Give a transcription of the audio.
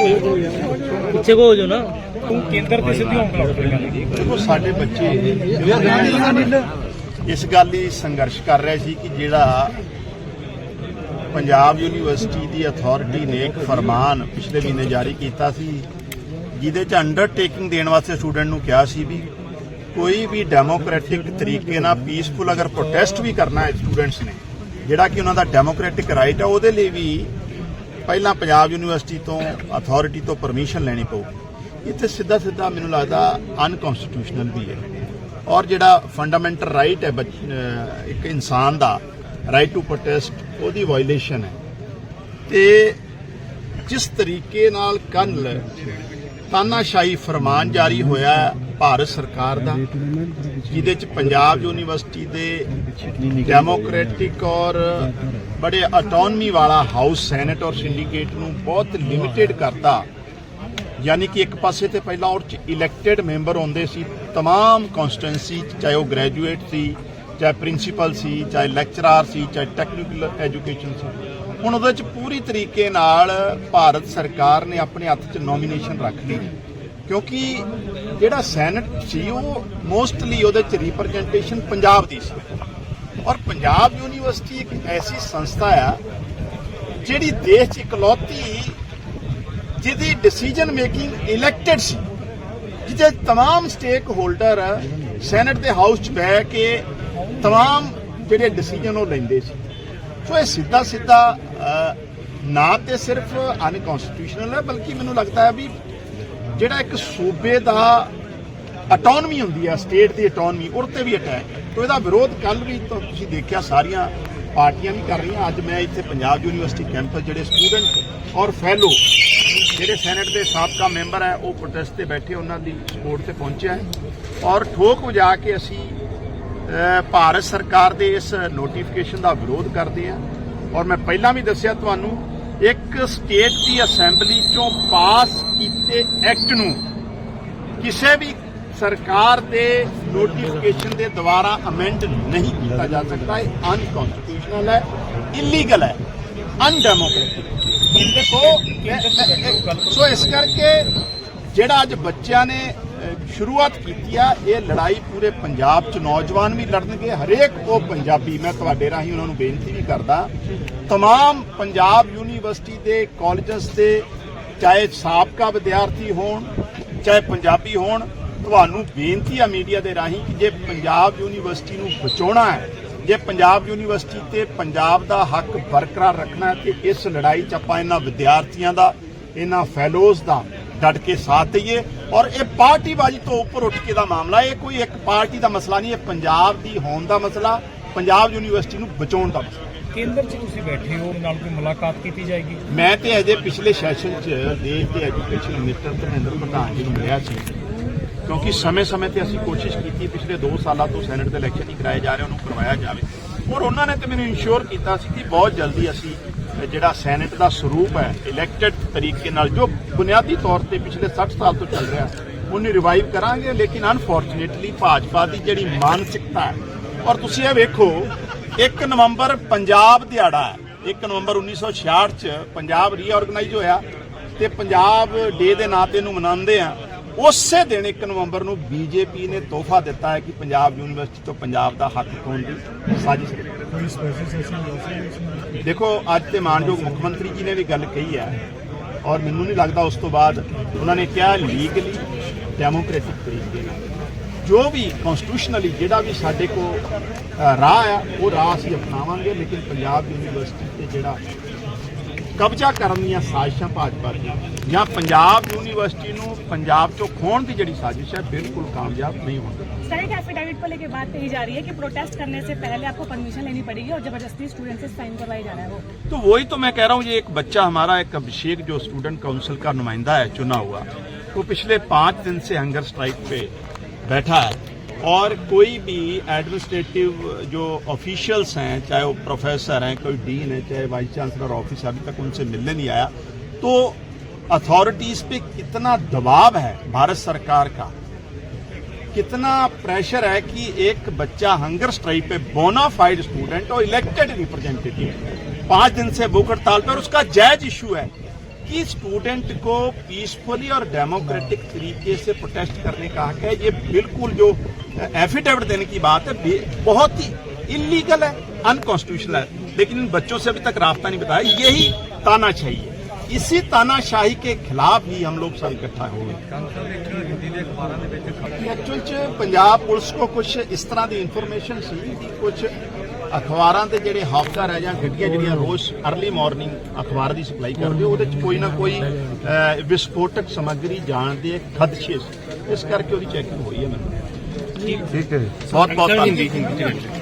ਪਿੱਛੇ ਕੋ ਹੋ ਜੋ ਨਾ। ਤੂੰ ਕੇਂਦਰ ਤੇ ਸਿੱਧੀ ਉਂਗਲ ਉੱਠ ਰਹੀ ਹੈ ਦੇਖੋ ਸਾਡੇ ਬੱਚੇ ਇਸ ਗੱਲ ਲਈ ਸੰਘਰਸ਼ ਕਰ ਰਹੇ ਸੀ ਕਿ ਜਿਹੜਾ ਪੰਜਾਬ ਯੂਨੀਵਰਸਿਟੀ ਦੀ ਅਥਾਰਟੀ ਨੇ ਇੱਕ ਫਰਮਾਨ ਪਿਛਲੇ ਮਹੀਨੇ ਜਾਰੀ ਕੀਤਾ ਸੀ ਜਿਹਦੇ ਚ ਅੰਡਰਟੇਕਿੰਗ ਦੇਣ ਵਾਸਤੇ ਸਟੂਡੈਂਟ ਨੂੰ ਕਿਹਾ ਸੀ ਵੀ ਕੋਈ ਵੀ ਡੈਮੋਕ੍ਰੈਟਿਕ ਤਰੀਕੇ ਨਾਲ ਪੀਸਫੁਲ ਅਗਰ ਪ੍ਰੋਟੈਸਟ ਵੀ ਕਰਨਾ ਹੈ ਸਟੂਡੈਂਟਸ ਨੇ ਜਿਹੜਾ ਕਿ ਉਹਨਾਂ ਦਾ ਡੈਮੋਕ੍ਰੈਟਿਕ ਰਾਈਟ ਹੈ ਉਹਦੇ ਲਈ ਵੀ ਪਹਿਲਾਂ ਪੰਜਾਬ ਯੂਨੀਵਰਸਿਟੀ ਤੋਂ ਅਥਾਰਟੀ ਤੋਂ ਪਰਮਿਸ਼ਨ ਲੈਣੀ ਪਊਗੀ। ਇੱਥੇ ਸਿੱਧਾ ਸਿੱਧਾ ਮੈਨੂੰ ਲੱਗਦਾ ਅਨਕਨਸਟੀਟਿਊਸ਼ਨਲ ਵੀ ਹੈ। ਔਰ ਜਿਹੜਾ ਫੰਡਾਮੈਂਟਲ ਰਾਈਟ ਹੈ ਬੱਚ- ਇੱਕ ਇਨਸਾਨ ਦਾ ਰਾਈਟ ਟੂ ਪ੍ਰੋਟੈਸਟ ਉਹਦੀ ਵਾਇਲੇਸ਼ਨ ਹੈ। ਤੇ ਜਿਸ ਤਰੀਕੇ ਨਾਲ ਕੱਲ ਤਾਨਾਸ਼ਾਹੀ ਫਰਮਾਨ ਜਾਰੀ ਹੋਇਆ ਭਾਰਤ ਸਰਕਾਰ ਦਾ ਜਿਹਦੇ ਚ ਪੰਜਾਬ ਯੂਨੀਵਰਸਿਟੀ ਦੇ ਡੈਮੋਕ੍ਰੈਟਿਕ ਔਰ ਬੜੇ ਆਟੋਨਮੀ ਵਾਲਾ ਹਾਊਸ ਸੈਨੇਟ ਔਰ ਸਿੰਡੀਕੇਟ ਨੂੰ ਬਹੁਤ ਲਿਮਿਟਿਡ ਕਰਤਾ ਯਾਨੀ ਕਿ ਇੱਕ ਪਾਸੇ ਤੇ ਪਹਿਲਾਂ ਉਹ ਚ ਇਲੈਕਟਿਡ ਮੈਂਬਰ ਹੁੰਦੇ ਸੀ तमाम ਕਨਸਟੀਟੈਂਸੀ ਚਾਹੇ ਉਹ ਗ੍ਰੈਜੂਏਟ ਸੀ ਚਾਹੇ ਪ੍ਰਿੰਸੀਪਲ ਸੀ ਚਾਹੇ ਲੈਕਚਰਰ ਸੀ ਚਾਹੇ ਟੈਕਨੀਕਲ ਐਜੂਕੇਸ਼ਨ ਸੀ ਹੁਣ ਉਹਦੇ ਚ ਪੂਰੀ ਤਰੀਕੇ ਨਾਲ ਭਾਰਤ ਸਰਕਾਰ ਨੇ ਆਪਣੇ ਹੱਥ 'ਚ ਨੋਮੀਨੇਸ਼ਨ ਰੱਖ ਲਈ ਕਿਉਂਕਿ ਜਿਹੜਾ ਸੈਨੇਟ ਸੀ ਉਹ ਮੋਸਟਲੀ ਉਹਦੇ ਚ ਰਿਪਰੈਜ਼ੈਂਟੇਸ਼ਨ ਪੰਜਾਬ ਦੀ ਸੀ ਔਰ ਪੰਜਾਬ ਯੂਨੀਵਰਸਿਟੀ ਇੱਕ ਐਸੀ ਸੰਸਥਾ ਆ ਜਿਹੜੀ ਦੇਸ਼ 'ਚ ਇਕਲੌਤੀ ਜਿਹਦੀ ਡਿਸੀਜਨ ਮੇਕਿੰਗ ਇਲੈਕਟਿਡ ਸੀ ਜਿਹਦੇ तमाम ਸਟੇਕ ਹੋਲਡਰ ਸੈਨੇਟ ਦੇ ਹਾਊਸ 'ਚ ਬਹਿ ਕੇ तमाम ਜਿਹੜੇ ਡਿਸੀਜਨ ਉਹ ਲੈਂਦੇ ਸੀ ਸੋ ਇਹ ਸਿੱਧਾ ਸਿੱਧਾ ਅਹ, ਨਾ ਤੇ ਸਿਰਫ ਅਨਕਨਸਟੀਟਿਊਸ਼ਨਲ ਹੈ ਬਲਕਿ ਮੈਨੂੰ ਲੱਗਦਾ ਹੈ ਵੀ ਜਿਹੜਾ ਇੱਕ ਸੂਬੇ ਦਾ ਆਟੋਨਮੀ ਹੁੰਦੀ ਹੈ ਸਟੇਟ ਦੀ ਆਟੋਨਮੀ ਉਹਦੇ ਤੇ ਵੀ ਅਟੈਕ ਹੈ ਇਹਦਾ ਵਿਰੋਧ ਕੱਲ ਵੀ ਤੁਸੀਂ ਦੇਖਿਆ ਸਾਰੀਆਂ ਪਾਰਟੀਆਂ ਵੀ ਕਰ ਰਹੀਆਂ। ਅੱਜ ਮੈਂ ਇੱਥੇ ਪੰਜਾਬ ਯੂਨੀਵਰਸਿਟੀ ਕੈਂਪਸ ਜਿਹੜੇ ਸਟੂਡੈਂਟ ਔਰ ਫੈਲੋ ਜਿਹੜੇ ਸੈਨੇਟ ਦੇ ਸਾਬਕਾ ਮੈਂਬਰ ਹੈ ਉਹ ਪ੍ਰੋਟੈਸਟ ਤੇ ਬੈਠੇ, ਉਹਨਾਂ ਦੀ ਸਪੋਰਟ ਤੇ ਪਹੁੰਚਿਆ ਹੈ। ਔਰ ਠੋਕ ਵਜਾ ਕੇ ਅਸੀਂ ਭਾਰਤ ਸਰਕਾਰ ਦੇ ਇਸ ਨੋਟੀਫਿਕੇਸ਼ਨ ਦਾ ਵਿਰੋਧ ਕਰਦੇ ਹਾਂ ਔਰ ਮੈਂ ਪਹਿਲਾਂ ਵੀ ਦੱਸਿਆ ਤੁਹਾਨੂੰ ਇੱਕ ਸਟੇਟ ਦੀ ਅਸੈਂਬਲੀ ਚੋਂ ਪਾਸ ਕੀਤੇ ਐਕਟ ਨੂੰ ਕਿਸੇ ਵੀ ਸਰਕਾਰ ਦੇ ਨੋਟੀਫਿਕੇਸ਼ਨ ਦੇ ਦੁਆਰਾ ਅਮੈਂਡ ਨਹੀਂ ਕੀਤਾ ਜਾ ਸਕਦਾ। ਇਹ ਅਨਕਨਸਟੀਟਿਊਸ਼ਨਲ ਹੈ ਇਲੀਗਲ ਹੈ ਅਨਡੈਮੋਕ੍ਰੈਟਿਕ ਦੇਖੋ ਸੋ ਇਸ ਕਰਕੇ ਜਿਹੜਾ ਅੱਜ ਬੱਚਿਆਂ ਨੇ ਸ਼ੁਰੂਆਤ ਕੀਤੀ ਆ, ਇਹ ਲੜਾਈ ਪੂਰੇ ਪੰਜਾਬ 'ਚ ਨੌਜਵਾਨ ਵੀ ਲੜਨਗੇ। ਹਰੇਕ ਉਹ ਪੰਜਾਬੀ, ਮੈਂ ਤੁਹਾਡੇ ਰਾਹੀਂ ਉਹਨਾਂ ਨੂੰ ਬੇਨਤੀ ਵੀ ਕਰਦਾ तमाम ਪੰਜਾਬ ਯੂਨੀਵਰਸਿਟੀ ਦੇ ਕਾਲਜਸ ਦੇ ਚਾਹੇ ਸਾਬਕਾ ਵਿਦਿਆਰਥੀ ਹੋਣ ਚਾਹੇ ਪੰਜਾਬੀ ਹੋਣ ਤੁਹਾਨੂੰ ਬੇਨਤੀ ਆ ਮੀਡੀਆ ਦੇ ਰਾਹੀਂ ਕਿ ਜੇ ਪੰਜਾਬ ਯੂਨੀਵਰਸਿਟੀ ਨੂੰ ਬਚਾਉਣਾ ਹੈ ਜੇ ਪੰਜਾਬ ਯੂਨੀਵਰਸਿਟੀ ਤੇ ਪੰਜਾਬ ਦਾ ਹੱਕ ਬਰਕਰਾਰ ਰੱਖਣਾ ਹੈ ਤੇ ਇਸ ਲੜਾਈ 'ਚ ਆਪਾਂ ਇਹਨਾਂ ਵਿਦਿਆਰਥੀਆਂ ਦਾ ਇਹਨਾਂ ਫੈਲੋਜ਼ ਦਾ ਡਟ ਕੇ ਸਾਥ ਦਈਏ ਔਰ ਇਹ ਪਾਰਟੀਬਾਜ਼ੀ ਤੋਂ ਉੱਪਰ ਉੱਠ ਕੇ ਦਾ ਮਾਮਲਾ ਇਹ ਕੋਈ ਇੱਕ ਪਾਰਟੀ ਦਾ ਮਸਲਾ ਨਹੀਂ ਇਹ ਪੰਜਾਬ ਦੀ ਹੋਂਦ ਦਾ ਮਸਲਾ ਪੰਜਾਬ ਯੂਨੀਵਰਸਿਟੀ ਨੂੰ ਬਚਾਉਣ ਦਾ ਮਸਲਾ ਕੇਂਦਰ 'ਚ ਤੁਸੀਂ ਬੈਠੇ ਹੋ, ਨਾਲ ਕੋਈ ਮੁਲਾਕਾਤ ਕੀਤੀ ਜਾਏਗੀ? ਮੈਂ ਤੇ ਅਜੇ ਪਿਛਲੇ ਸੈਸ਼ਨ 'ਚ ਦੇਸ਼ ਦੇ ਐਜੂਕੇਸ਼ਨ ਮਿਨਿਸਟਰ ਧਰਮੇਂਦਰ ਪ੍ਰਧਾਨ ਜੀ ਨੂੰ ਮਿਲਿਆ ਸੀ। ਕਿਉਂਕਿ ਸਮੇਂ-ਸਮੇਂ ਤੇ ਅਸੀਂ ਕੋਸ਼ਿਸ਼ ਕੀਤੀ, ਪਿਛਲੇ 2 ਸਾਲਾਂ ਤੋਂ ਸੈਨੇਟ ਦੇ ਇਲੈਕਸ਼ਨ ਨਹੀਂ ਕਰਾਏ ਜਾ ਰਹੇ, ਉਹਨੂੰ ਕਰਵਾਇਆ ਜਾਵੇ। ਔਰ ਉਹਨਾਂ ਨੇ ਤੇ ਮੈਨੂੰ ਇਨਸ਼ੋਰ ਕੀਤਾ ਸੀ ਕਿ ਬਹੁਤ ਜਲਦੀ ਅਸੀਂ ਜਿਹੜਾ ਸੈਨੇਟ ਦਾ ਸਰੂਪ ਹੈ ਇਲੈਕਟਿਡ ਤਰੀਕੇ ਨਾਲ, ਜੋ ਬੁਨਿਆਦੀ ਤੌਰ ਤੇ ਪਿਛਲੇ 60 ਸਾਲ ਤੋਂ ਚੱਲ ਰਿਹਾ, ਉਹਨੂੰ ਰਿਵਾਈਵ ਕਰਾਂਗੇ। ਲੇਕਿਨ ਅਨਫੋਰਚੂਨੇਟਲੀ ਭਾਜਪਾ ਦੀ ਜਿਹੜੀ ਮਾਨਸਿਕਤਾ ਹੈ, ਔਰ ਤੁਸੀਂ ਇਹ ਵੇਖੋ 1 ਨਵੰਬਰ ਪੰਜਾਬ ਦਿਹਾੜਾ ਹੈ। 1 ਨਵੰਬਰ 1966 ਚ ਪੰਜਾਬ ਰੀਆਰਗੇਨਾਈਜ਼ ਹੋਇਆ ਤੇ ਪੰਜਾਬ ਡੇ ਦੇ ਨਾਂ ਤੇ ਇਹਨੂੰ ਮਨਾਉਂਦੇ ਆ। ਉਸੇ ਦਿਨ 1 ਨਵੰਬਰ ਨੂੰ ਬੀਜੇਪੀ ਨੇ ਤੋਹਫਾ ਦਿੱਤਾ ਹੈ ਕਿ ਪੰਜਾਬ ਯੂਨੀਵਰਸਿਟੀ ਤੋਂ ਪੰਜਾਬ ਦਾ ਹੱਕ ਖੋਣ ਦੀ ਸਾਜ਼ਿਸ਼ ਕੀਤੀ ਦੇਖੋ ਅੱਜ ਤੇ ਮਾਨਯੋਗ ਮੁੱਖ ਮੰਤਰੀ ਜੀ ਨੇ ਵੀ ਗੱਲ ਕਹੀ ਹੈ ਔਰ ਮੈਨੂੰ ਨਹੀਂ ਲੱਗਦਾ ਉਸ ਤੋਂ ਬਾਅਦ ਉਹਨਾਂ ਨੇ ਕਿਹਾ ਲੀਗਲੀ ਡੈਮੋਕ੍ਰੈਟਿਕ ਤਰੀਕੇ ਨਾਲ। ਜੋ ਵੀ ਕਨਸਟੀਟਿਊਸ਼ਨਲੀ ਜਿਹੜਾ ਵੀ ਸਾਡੇ ਕੋ ਅ, ਰਾਹ ਆ ਉਹ ਰਾਹ ਅਸੀਂ ਅਪਣਾਵਾਂਗੇ ਲੇਕਿਨ ਪੰਜਾਬ ਯੂਨੀਵਰਸਿਟੀ ਤੇ ਜਿਹੜਾ ਕਬਜ਼ਾ ਕਰਨ ਦੀਆਂ ਸਾਜ਼ਿਸ਼ਾਂ ਭਾਜਪਾ ਦੀਆਂ ਜਾਂ ਪੰਜਾਬ ਯੂਨੀਵਰਸਿਟੀ ਨੂੰ ਪੰਜਾਬ ਚੋਂ ਖੋਣ ਦੀ ਜਿਹੜੀ ਸਾਜ਼ਿਸ਼ ਹੈ ਬਿਲਕੁਲ ਕਾਮਯਾਬ ਨਹੀਂ ਹੋਣੀ सर एक एफिडेविट को लेकर बात कही जा रही है कि प्रोटेस्ट करने से पहले आपको परमिशन लेनी पड़ेगी और जबरदस्ती स्टूडेंट से साइन करवाई जा रहा है वो तो वही तो मैं कह रहा हूँ ये एक बच्चा हमारा एक अभिषेक जो स्टूडेंट काउंसिल का नुमाइंदा है चुना हुआ वो पिछले पांच दिन से हंगर स्ट्राइक पे बैठा है। और कोई भी एडमिनिस्ट्रेटिव जो ऑफिशियल्स हैं, चाहे वो प्रोफेसर हैं, कोई डीन है, चाहे वाइस चांसलर ऑफ़िस अभी तक उनसे मिलने नहीं आया तो अथॉरिटीज पे कितना दबाव है भारत सरकार का? कितना प्रेशर है कि एक बच्चा हंगर स्ट्राइक पे बोनाफाइड स्टूडेंट और इलेक्टेड रिप्रेजेंटेटिव पाँच दिन से भूख हड़ताल पर उसका जायज़ इशू है। कि स्टूडेंट को पीसफुली और डेमोक्रेटिक तरीके से प्रोटेस्ट करने का हक है ये बिल्कुल जो एफिडेविट देने की बात है बहुत ही इलीगल है अनकॉन्स्टिट्यूशनल है। लेकिन इन बच्चों से अभी तक रास्ता नहीं बताया यही ताना चाहिए इसी तानाशाही के खिलाफ ही हम लोग सब इकट्ठा हो। एक्चुअल पंजाब पुलिस को कुछ इस तरह की इंफॉर्मेशन सी कि कुछ ਅਖਬਾਰਾਂ ਦੇ ਜਿਹੜੇ ਹੌਕਰ ਹੈ ਜਾਂ ਗੱਡੀਆਂ ਜਿਹੜੀਆਂ ਰੋਜ਼ ਅਰਲੀ ਮਾਰਨਿੰਗ ਅਖਬਾਰ ਦੀ ਸਪਲਾਈ ਕਰਦੇ ਉਹਦੇ ਚ ਕੋਈ ਨਾ ਕੋਈ ਵਿਸਫੋਟਕ ਸਮੱਗਰੀ ਜਾਣ ਦੇ ਖਦਸ਼ੇ ਇਸ ਕਰਕੇ ਉਹਦੀ ਚੈਕਿੰਗ ਹੋਈ ਹੈ ਮੈਨੂੰ। ਠੀਕ ਹੈ ਬਹੁਤ ਬਹੁਤ ਧੰਨਵਾਦ।